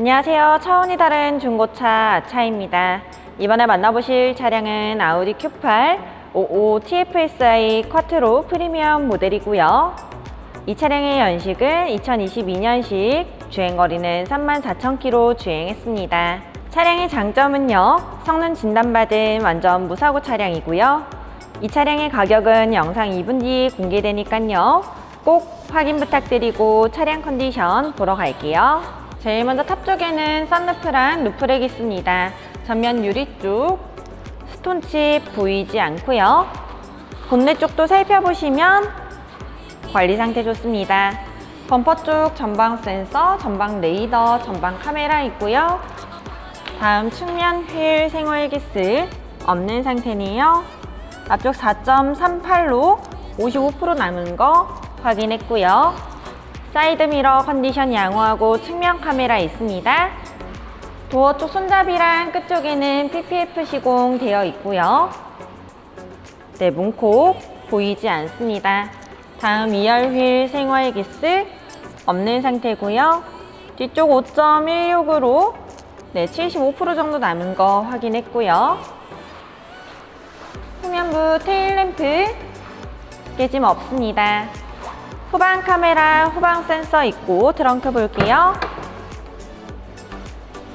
안녕하세요. 차원이 다른 중고차 아차입니다. 이번에 만나보실 차량은 아우디 Q8 55 TFSI 쿼트로 프리미엄 모델이고요. 이 차량의 연식은 2022년식 주행거리는 34,000km 주행했습니다. 차량의 장점은요, 성능 진단받은 완전 무사고 차량이고요. 이 차량의 가격은 영상 2분 뒤 공개되니까요. 꼭 확인 부탁드리고 차량 컨디션 보러 갈게요. 제일 먼저 탑 쪽에는 썬루프랑 루프렉 있습니다. 전면 유리 쪽 스톤칩 보이지 않고요. 본네 쪽도 살펴보시면 관리 상태 좋습니다. 범퍼 쪽 전방 센서, 전방 레이더, 전방 카메라 있고요. 다음 측면 휠 생활 기스 없는 상태네요. 앞쪽 4.38로 55% 남은 거 확인했고요. 사이드 미러 컨디션 양호하고 측면 카메라 있습니다. 도어 쪽 손잡이랑 끝쪽에는 PPF 시공 되어 있고요. 네, 문콕 보이지 않습니다. 다음 2열 휠 생활 기스 없는 상태고요. 뒤쪽 5.16으로 네, 75% 정도 남은 거 확인했고요. 후면부 테일램프 깨짐 없습니다. 후방 카메라, 후방 센서 있고 트렁크 볼게요.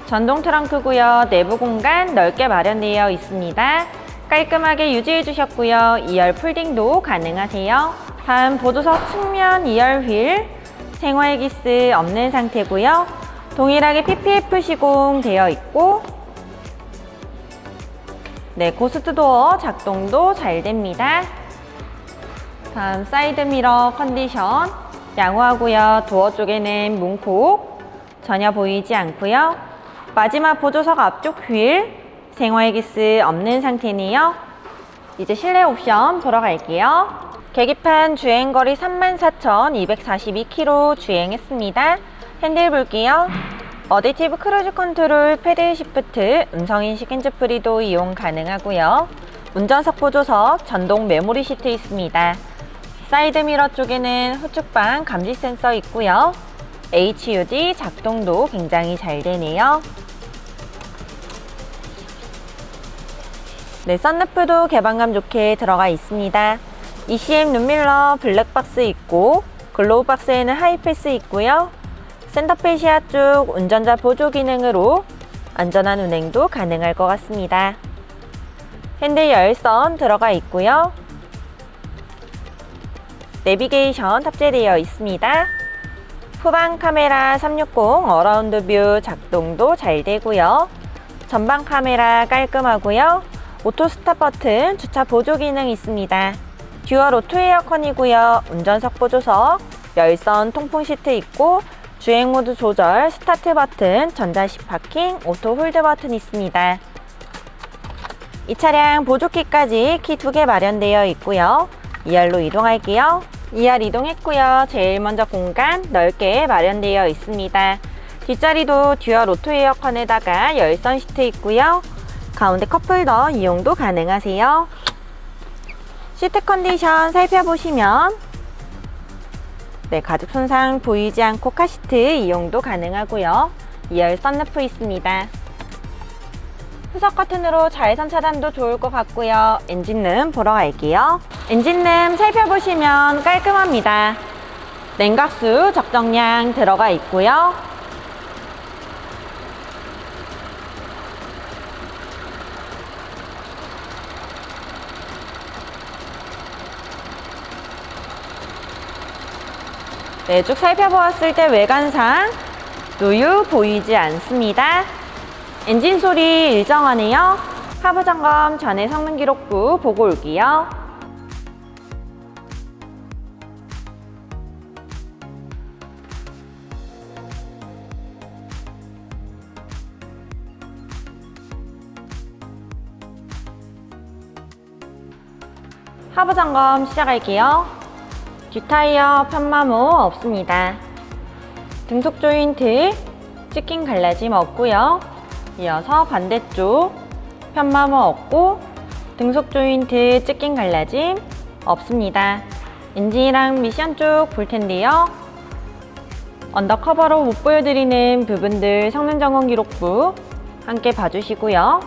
전동 트렁크고요. 내부 공간 넓게 마련되어 있습니다. 깔끔하게 유지해 주셨고요. 2열 폴딩도 가능하세요. 다음 보조석 측면 2열 휠 생활기스 없는 상태고요. 동일하게 PPF 시공 되어 있고 네, 고스트 도어 작동도 잘 됩니다. 다음 사이드 미러 컨디션 양호하고요. 도어 쪽에는 문콕 전혀 보이지 않고요. 마지막 보조석 앞쪽 휠 생활기스 없는 상태네요. 이제 실내 옵션 보러 갈게요. 계기판 주행거리 34,242km 주행했습니다. 핸들 볼게요. 어댑티브 크루즈 컨트롤 패드 시프트 음성인식 핸즈프리도 이용 가능하고요. 운전석 보조석 전동 메모리 시트 있습니다. 사이드 미러 쪽에는 후측방 감지 센서 있고요. HUD 작동도 굉장히 잘 되네요. 네, 썬루프도 개방감 좋게 들어가 있습니다. ECM 룸밀러 블랙박스 있고 글로우 박스에는 하이패스 있고요. 센터페시아 쪽 운전자 보조 기능으로 안전한 운행도 가능할 것 같습니다. 핸들 열선 들어가 있고요. 내비게이션 탑재되어 있습니다. 후방 카메라 360 어라운드 뷰 작동도 잘 되고요. 전방 카메라 깔끔하고요. 오토 스탑 버튼 주차 보조 기능 있습니다. 듀얼 오토 에어컨이고요. 운전석 보조석, 열선 통풍 시트 있고 주행 모드 조절, 스타트 버튼, 전자식 파킹, 오토 홀드 버튼 있습니다. 이 차량 보조키까지 키 두 개 마련되어 있고요. 2열로 이동할게요. 2열 이동했고요. 제일 먼저 공간 넓게 마련되어 있습니다. 뒷자리도 듀얼 오토 에어컨에다가 열선 시트 있고요. 가운데 컵홀더 이용도 가능하세요. 시트 컨디션 살펴보시면 네, 가죽 손상 보이지 않고 카시트 이용도 가능하고요. 2열 썬루프 있습니다. 후석 커튼으로 자외선 차단도 좋을 것 같고요. 엔진룸 보러 갈게요. 엔진룸 살펴보시면 깔끔합니다. 냉각수 적정량 들어가 있고요. 네, 쭉 살펴보았을 때 외관상 누유 보이지 않습니다. 엔진 소리 일정하네요. 하부 점검 전에 성능 기록부 보고 올게요. 하부 점검 시작할게요. 뒷타이어 편마모 없습니다. 등속 조인트 찍힌 갈라짐 없고요. 이어서 반대쪽 편마모 없고 등속 조인트 찍힌 갈라짐 없습니다. 엔진이랑 미션 쪽 볼 텐데요. 언더커버로 못 보여드리는 부분들 성능 점검 기록부 함께 봐주시고요.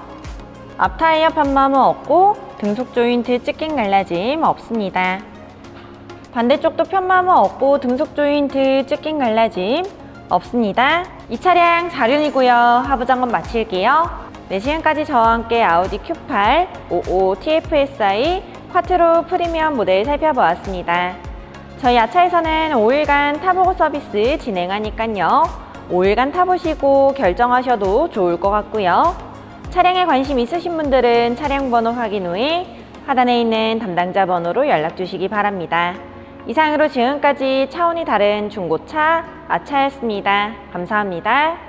앞 타이어 판마모 없고 등속 조인트 찢긴 갈라짐 없습니다. 반대쪽도 편마모 없고 등속 조인트 찢긴 갈라짐 없습니다. 이 차량 4륜이고요. 하부 점검 마칠게요. 네, 지금까지 저와 함께 아우디 Q8 55 TFSI 쿼트로 프리미엄 모델 살펴보았습니다. 저희 아차에서는 5일간 타보고 서비스 진행하니까요. 5일간 타보시고 결정하셔도 좋을 것 같고요. 차량에 관심 있으신 분들은 차량 번호 확인 후에 하단에 있는 담당자 번호로 연락 주시기 바랍니다. 이상으로 지금까지 차원이 다른 중고차 아차였습니다. 감사합니다.